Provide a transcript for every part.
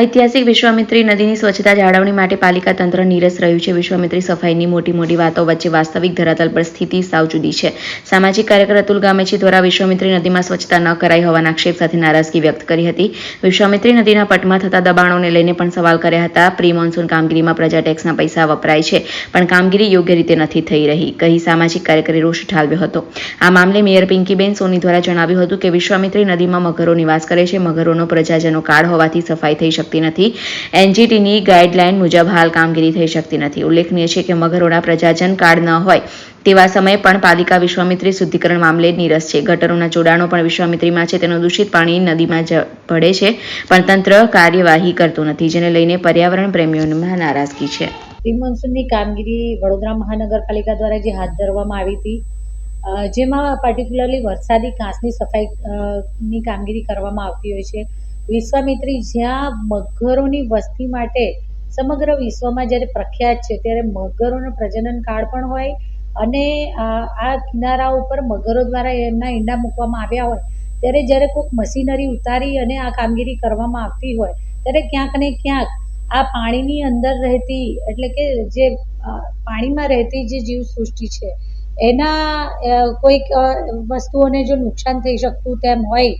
ઐતિહાસિક વિશ્વામિત્રી નદીની સ્વચ્છતા જાળવણી માટે પાલિકા તંત્ર નીરસ રહ્યું છે. વિશ્વામિત્રી સફાઈની મોટી મોટી વાતો વચ્ચે વાસ્તવિક ધરાતલ પર સ્થિતિ સાવ જુદી છે. સામાજિક કાર્યકર અતુલ ગામેચી દ્વારા વિશ્વામિત્રી નદીમાં સ્વચ્છતા ન કરાઈ હોવાના આક્ષેપ સાથે નારાજગી વ્યક્ત કરી હતી. વિશ્વામિત્રી નદીના પટમાં થતા દબાણોને લઈને પણ સવાલ કર્યા હતા. પ્રી મોન્સૂન કામગીરીમાં પ્રજા ટેક્સના પૈસા વપરાય છે, પણ કામગીરી યોગ્ય રીતે નથી થઈ રહી, કહી સામાજિક કાર્યકરે રોષ ઠાલવ્યો હતો. આ મામલે મેયર પિંકીબેન સોની દ્વારા જણાવ્યું હતું કે વિશ્વામિત્રી નદીમાં મગરો નિવાસ કરે છે. મગરોનો પ્રજાજનો કાર્ડ હોવાથી સફાઈ થઈ શકતી નથી. એનજીટીની ગાઈડલાઇન મુજબ હાલ કામગીરી થઈ શકતી નથી. ઉલ્લેખનીય છે કે મગરોના પ્રજાજન કાર્ડ ન હોય તેવા સમયે પણ પાલિકા વિશ્વામિત્રી શુદ્ધિકરણ મામલે નીરસ છે. ગટરોના જોડાણો પણ વિશ્વામિત્રીમાં છે. તેનું દૂષિત પાણી નદીમાં ભળે છે, પણ તંત્ર કાર્યવાહી કરતું નથી, જેને લઈને પર્યાવરણ પ્રેમીઓમાં નારાજગી છે. પ્રી કામગીરી વડોદરા મહાનગરપાલિકા દ્વારા જે હાથ ધરવામાં આવી હતી જેમાં પર્ટિક્યુલરલી વરસાદી કાંસની સફાઈ કામગીરી કરવામાં આવતી હોય છે. વિશ્વામિત્રી જ્યાં મગરોની વસ્તી માટે સમગ્ર વિશ્વમાં જ્યારે પ્રખ્યાત છે, ત્યારે મગરોનો પ્રજનન કાળ પણ હોય અને આ કિનારા ઉપર મગરો દ્વારા એમના ઈંડા મૂકવામાં આવ્યા હોય, ત્યારે જ્યારે કોઈક મશીનરી ઉતારી અને આ કામગીરી કરવામાં આવતી હોય, ત્યારે ક્યાંક ને ક્યાંક આ પાણીની અંદર રહેતી, એટલે કે જે પાણીમાં રહેતી જે જીવસૃષ્ટિ છે, એના કોઈક વસ્તુઓને જો નુકસાન થઈ શકતું તેમ હોય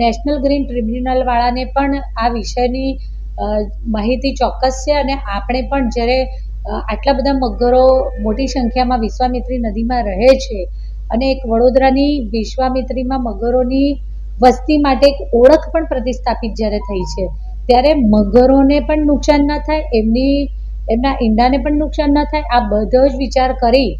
નેશનલ ગ્રીન ટ્રિબ્યુનલ વાળાને પણ આ વિષયની માહિતી ચોક્કસ છે અને આપણે પણ જ્યારે આટલા બધા મગરો મોટી સંખ્યામાં વિશ્વામિત્રી નદીમાં રહે છે અને એક વડોદરાની વિશ્વામિત્રીમાં મગરોની વસ્તી માટે એક ઓળખ પણ પ્રતિસ્થાપિત જ્યારે થઈ છે, ત્યારે મગરોને પણ નુકસાન ન થાય, એમની, એમના ઈંડાને પણ નુકસાન ન થાય, આ બધો જ વિચાર કરી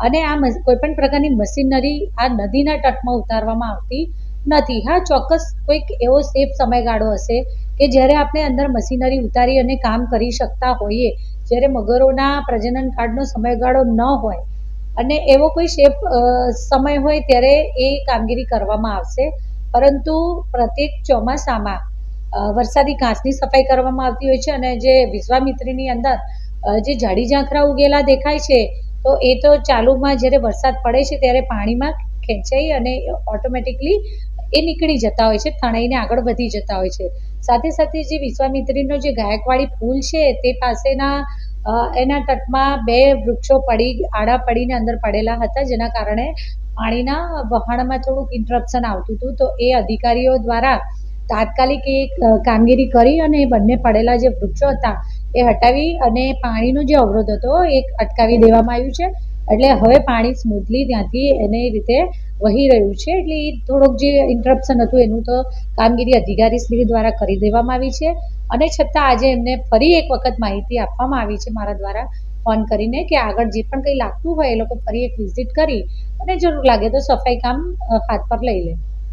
અને આ કોઈ પણ પ્રકારની મશીનરી આ નદીના તટમાં ઉતારવામાં આવતી નથી. હા, ચોક્કસ કોઈક એવો સેફ સમયગાળો હશે કે જ્યારે આપણે અંદર મશીનરી ઉતારી અને કામ કરી શકતા હોઈએ, જ્યારે મગરોના પ્રજનન કાળનો સમયગાળો ન હોય અને એવો કોઈ શેપ સમય હોય ત્યારે એ કામગીરી કરવામાં આવશે. પરંતુ પ્રત્યેક ચોમાસામાં વરસાદી ઘાસની સફાઈ કરવામાં આવતી હોય છે અને જે વિશ્વામિત્રીની અંદર જે જાડી ઝાંખરા ઉગેલા દેખાય છે, તો એ તો ચાલુમાં જ્યારે વરસાદ પડે છે ત્યારે પાણીમાં ખેંચાઈ અને ઓટોમેટિકલી એ નીકળી જતા હોય છે તણાઈને આગળ વધી જતા હોય છે. સાથે સાથે જે વિશ્વામિત્રીનો જે ગાયકવાડી પુલ છે, તે પાસેના એના તટમાં બે વૃક્ષો પડી, આડા પડીને અંદર પડેલા હતા, જેના કારણે પાણીના વહાણમાં થોડુંક ઇન્ટરપ્શન આવતું હતું. તો એ અધિકારીઓ દ્વારા તાત્કાલિક એ કામગીરી કરી અને એ બંને પડેલા જે વૃક્ષો હતા, એ હટાવી અને પાણીનો જે અવરોધ હતો, એ અટકાવી દેવામાં આવ્યું છે. એટલે હવે પાણી સ્મૂથલી ત્યાંથી એને રીતે વહી રહ્યું છે. એટલે એ થોડુંક જે ઇન્ટરપ્શન હતું, એનું તો કામગીરી અધિકારીશ્રી દ્વારા કરી દેવામાં આવી છે. અને છતાં આજે એમને ફરી એક વખત માહિતી આપવામાં આવી છે મારા દ્વારા ફોન કરીને કે આગળ જે પણ કંઈ લાગતું હોય એ લોકો ફરી એક વિઝિટ કરી અને જરૂર લાગે તો સફાઈ કામ હાથ પર લઈ લે.